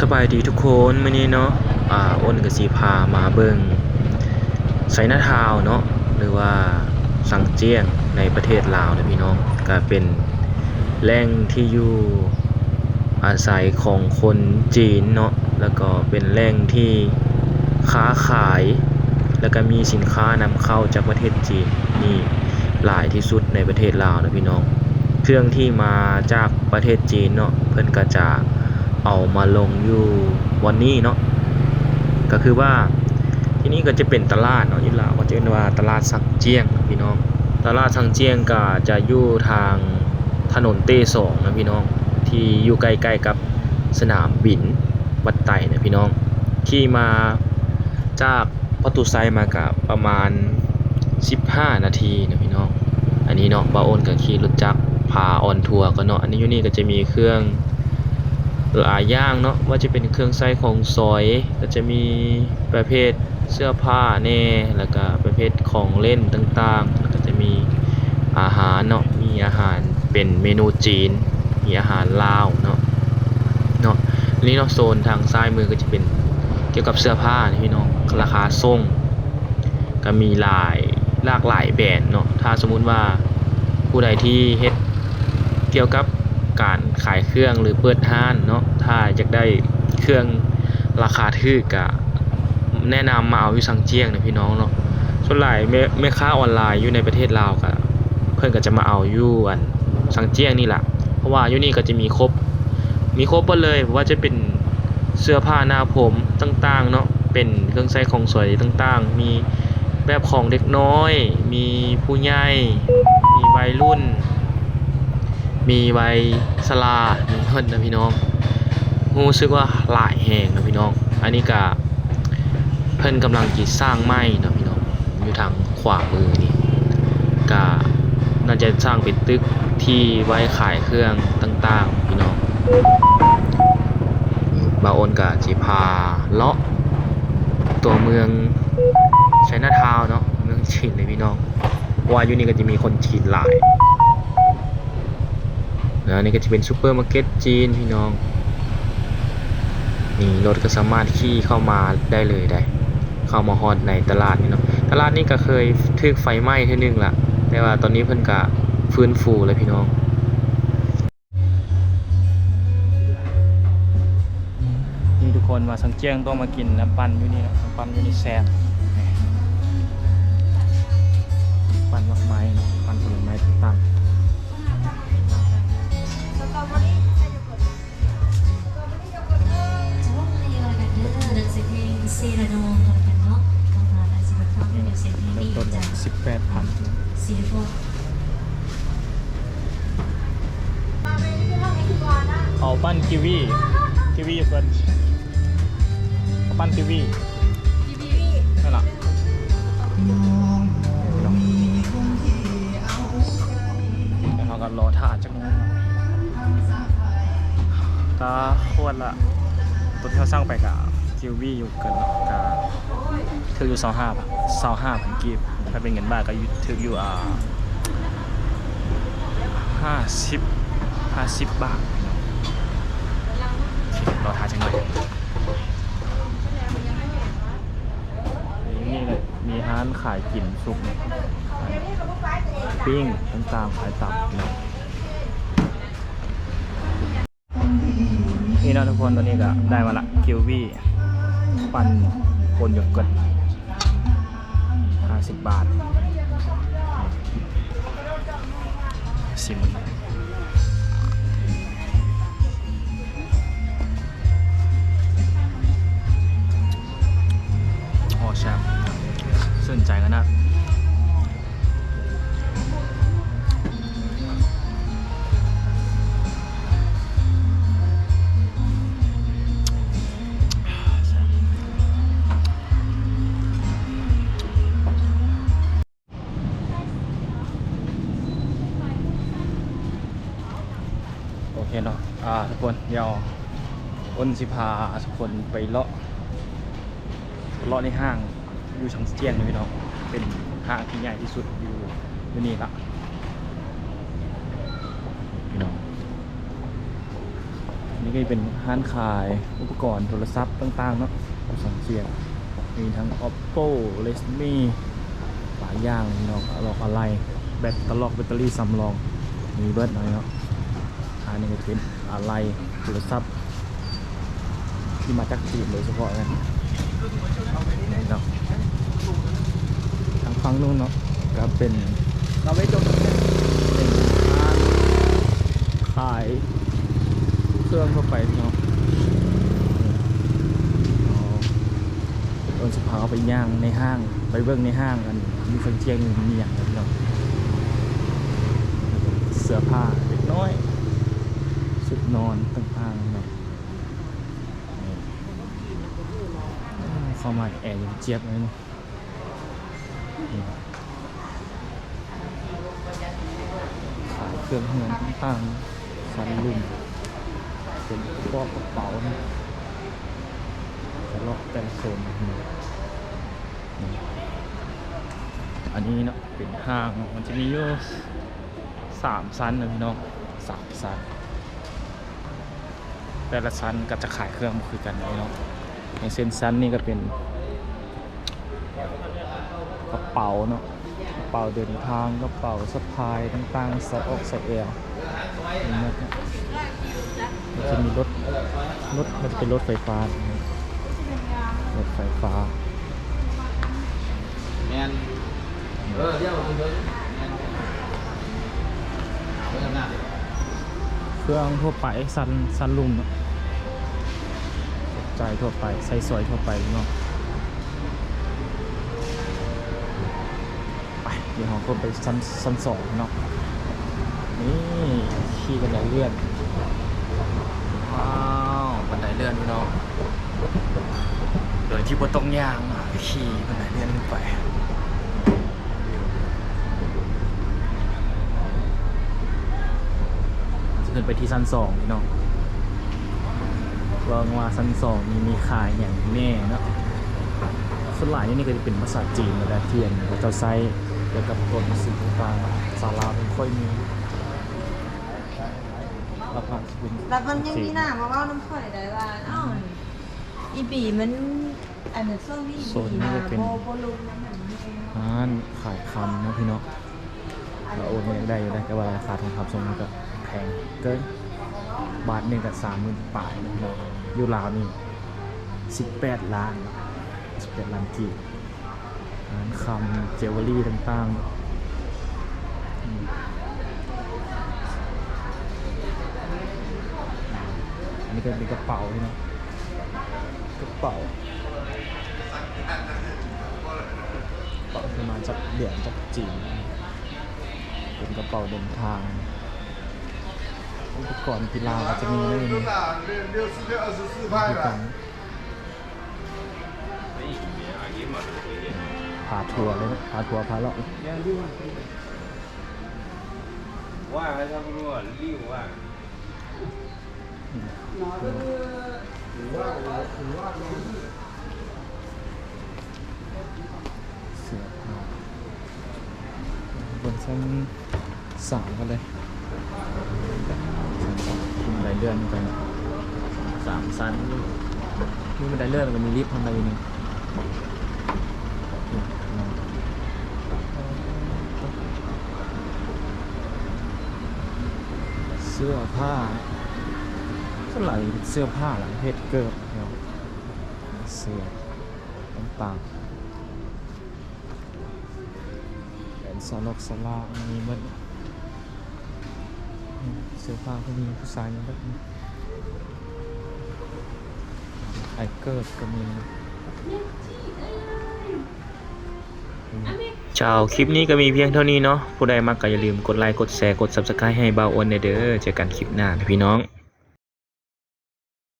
สบายดีทุกคนมื้อนี้เนาะ อ่าอ้นกับสีพามาเบิงไซนาทาวเนาะ หรือว่าสังเจียงในประเทศลาวนะพี่น้อง ก็เป็นแหล่งที่อยู่อาศัยของคนจีนเนาะ แล้วก็เป็นแหล่งที่ค้าขาย แล้วก็มีสินค้านำเข้าจากประเทศจีนนี่หลายที่สุดในประเทศลาวนะพี่น้อง เครื่องที่มาจากประเทศจีนเนาะเพิ่นก็จะ เอามาลงอยู่วันนี้เนาะก็คือว่าที่นี่ก็จะเป็นตลาดเนาะยู่ลาวก็จะเรียกว่าตลาดสังเจียงพี่น้อง ตลาดสังเจียงก็จะอยู่ทางถนนเต้สองนะพี่น้อง ที่อยู่ใกล้ๆกับสนามบินวัดไต่นะพี่น้อง ขี่มาจากประตูไซมากับประมาณ 15 นาทีนะพี่น้อง อันนี้เนาะบาโอนกับขี่รถจักรพาออนทัวร์ก็เนาะอันนี้อยู่นี่ก็จะมีเครื่อง หลายอย่างเนาะว่าจะเป็นเครื่องใช้ของซอยก็จะมีประเภทเสื้อผ้าแน่แล้วก็ประเภทของเล่นต่างๆแล้วก็จะมีอาหารเนาะมีอาหารเป็นเมนูจีน มีอาหารลาวเนาะเนาะนนี้เนาะโซนทางซ้ายมือก็จะเป็นเกี่ยวกับเสื้อผ้านี่พี่น้องราคาส่งก็มีหลายหลากหลายแบรนด์เนาะถ้าสมมุติว่าผู้ใดที่เฮ็ดเกี่ยวกับ การขายเครื่องหรือเปิดห้านเนาะถ้าอยากได้เครื่องราคาถูกก็แนะนำมาเอาอยู่สังเจียงนะพี่น้องเนาะส่วนหลายแม่แม่ค้าออนไลน์อยู่ในประเทศลาวก็เพิ่อนก็จะมาเอาอยู่อันสังเจียงนี่แหละเพราะว่าอยู่นี่ก็จะมีครบ มีครบหมดเลยว่าจะเป็นเสื้อผ้าหน้าผมต่างๆเนาะเป็นเครื่องใช้ของสวยต่างๆ มีแบบของเด็กน้อย มีผู้ใหญ่ มีวัยรุ่น มีวัยสลามีเพิ่นนะพี่น้องรู้สึกว่าหลายแห่งนะพี่น้อง อันนี้ก็เพิ่นกำลังกิสร้างไม้นะพี่น้อง อยู่ทางขวามือนี่ก็น่าจะสร้างเป็นตึกที่ไว้ขายเครื่องต่างๆพี่น้องบาโอนกับจิพาเลาะตัวเมืองใช้หน้าท้าวเนาะเมืองจีนเลยพี่น้องว่าอยู่นี่ก็จะมีคนจีนหลาย นะนี่ก็จะเป็นซูเปอร์มาร์เก็ตจีนพี่น้อง นี่รถก็สามารถขี่เข้ามาได้เลยได้ เข้ามาฮอดในตลาดนี่เนาะ ตลาดนี้ก็เคยถูกไฟไหม้ทีนึงละแต่ว่าตอนนี้เพิ่นก็ฟื้นฟูเลยพี่น้องนี่ทุกคนมาสังเจียงต้องมากินน้ำปั่นอยู่นี่นะน้ำปั่นอยู่นี่แซ่บปั่นมากไม้นะปั่นผลไม้ต่างซี สิบแปดพันซีรีส์เอาปั้นกิวีกิวีอยู่ส่วนเอาปั้นกิวีนั่นแหละแล้วเขาก็รอถาดจักหน่อยตาโคตรละตัวที่เขาสร้างไปกับกิวีอยู่เกินเนาะกับ ถืออยู่สองห้าสองห้าพันกีบถ้าเป็นเงินบาทก็ยู่ถืออยู่อ่าห้าสิบห้าสิบบาทรอทานจังเลยนี่เลยมีร้านขายกลิ่นซุปปิ้งต่างๆขายตับนะนี่นะทุกคนตอนนี้ก็ได้มาละคิววี่ปั่นโคนหยดกด 50บาทสิม อ้นสิพาทุกคนไปเลาะเลาะในห้างอยู่ชังเจียงเลยพี่น้องเป็นห้างที่ใหญ่ที่สุดอยู่อยู่นี่ละพี่น้องนี่ก็เป็นห้านขายอุปกรณ์โทรศัพท์ต่างๆเนาะสั่งเสียงมีทั้ง oppo resmi หลายอย่างเนาะลอกอะไรแบตตลอกแบตเตอรี่สำรองมีเบิร์ดหน่อยเนาะอันนี้ก็เป็นอะไรโทรศัพท์ ที่มาจากจีนโดยเฉพาะเลยนี่เนาะทางฝั่งนู้นเนาะก็เป็นเราไม่จบเป็นร้านขายเครื่องเข้าไปเนาะเอาต้นสะพาไปย่างในห้าง ไปเบิ่งในห้างกันมีเครื่องเคียงมีอย่างไรเนาะเสื้อผ้าเล็กน้อยชุดนอนต่างๆเนาะนี่ อืมเข้ามาแอร์ยังเจี๊ยบเลยนี่ขายเครื่องเงินต่างๆสันลุ่มเป็นพวกกระเป๋านะแต่ล็อกแต่ละโซนอันนี้เนาะเป็นห้างมันจะมีอยู่สามชั้นนะพี่น้องสามชั้นแต่ละชั้นก็จะขายเครื่องคือกันนะพี่น้อง อย่างเส้นชั้นนี่ก็เป็นกระเป๋าเนาะกระเป๋าเดินทางกระเป๋าสะพายต่างๆใส่ออกใส่เอวมันจะมีรถรถมันจะเป็นรถไฟฟ้านะครับรถไฟฟ้าแมนเออเดี๋ยวเราไปเลยเครื่องทั่วไปซันซันลุมเนาะายทั่วไปใส่สวยทั่วไปเนาะไปเดี๋ยวเราก็ไปซันซันสองเนาะนี่ขี่กันไดเลื่อนว้าวบันไดเลื่อนพี่น้องโดยที่บนตรงยางเนาะขี่บันไดเลื่อนขึ้นไปจะขึ้นไปที่ชั้นสองพี่น้อง ลองว่าชั้นสองมีมีขายอย่างแน่เนาะส่วนหลายนี่นี่ก็จะเป็นภาษาจีนนะเทียนพระเจ้าไซเกี่ยวกับตัวหนังสือต่างๆศาลาไม่ค่อยมีรับผ่านเป็นแล้วมันยังมีหน้ามาเว่าน้ำข่อยได้ว่าเอ้าอีบีมันอันนั้นช่วงนี้อีบีมาโบโบลุมน้ำมันนี่เองร้านขายคำนะพี่น้องเราโอนเงินได้อยู่ได้แต่ว่าราคาทองคำทรงมันก็แพงเกิน บาทหนึ่งกับสามหมื่นปลายนั่น้องอยู่ลาวนี่สิบแปดล้านสิบแปดล้านกีบร้านคำเจวเวลรี่ต่างๆอันนี้ก็เป็นกระเป๋าพี่น้องกระเป๋ากระเป๋าที่มาจากเหรียญจากจีน เป็นกระเป๋าเดินทาง อุปกรณ์กีฬาก็จะมีด้วยนี่ดูกันพาทัวร์เลยนะพาทัวร์พาเลาะว่าถ้าไรู้วรีว่าเสือผาบนชั้นสามกันเลย ไดเลื่อนกันสามชั้นมีบันไดเลื่อนแล้วก็มีลิฟต์ข้างในนี่เสื้อผ้าส่วนใหญ่เสื้อผ้าหลังเพชรเกิบเนะเสื้อต่างๆแหวนสลอกสลามีมัน เสื้อผ้าก็มีผู้ชายมีแบบนี้ไอเกิร์ก็มีเจ้าคลิปนี้ก็มีเพียงเท่านี้เนาะผู้ใดมากก็อย่าลืมกดไลค์กดแชร์กด Subscribe ให้เบาอ้นเด้อเจอกันคลิปหน้านะพี่น้อง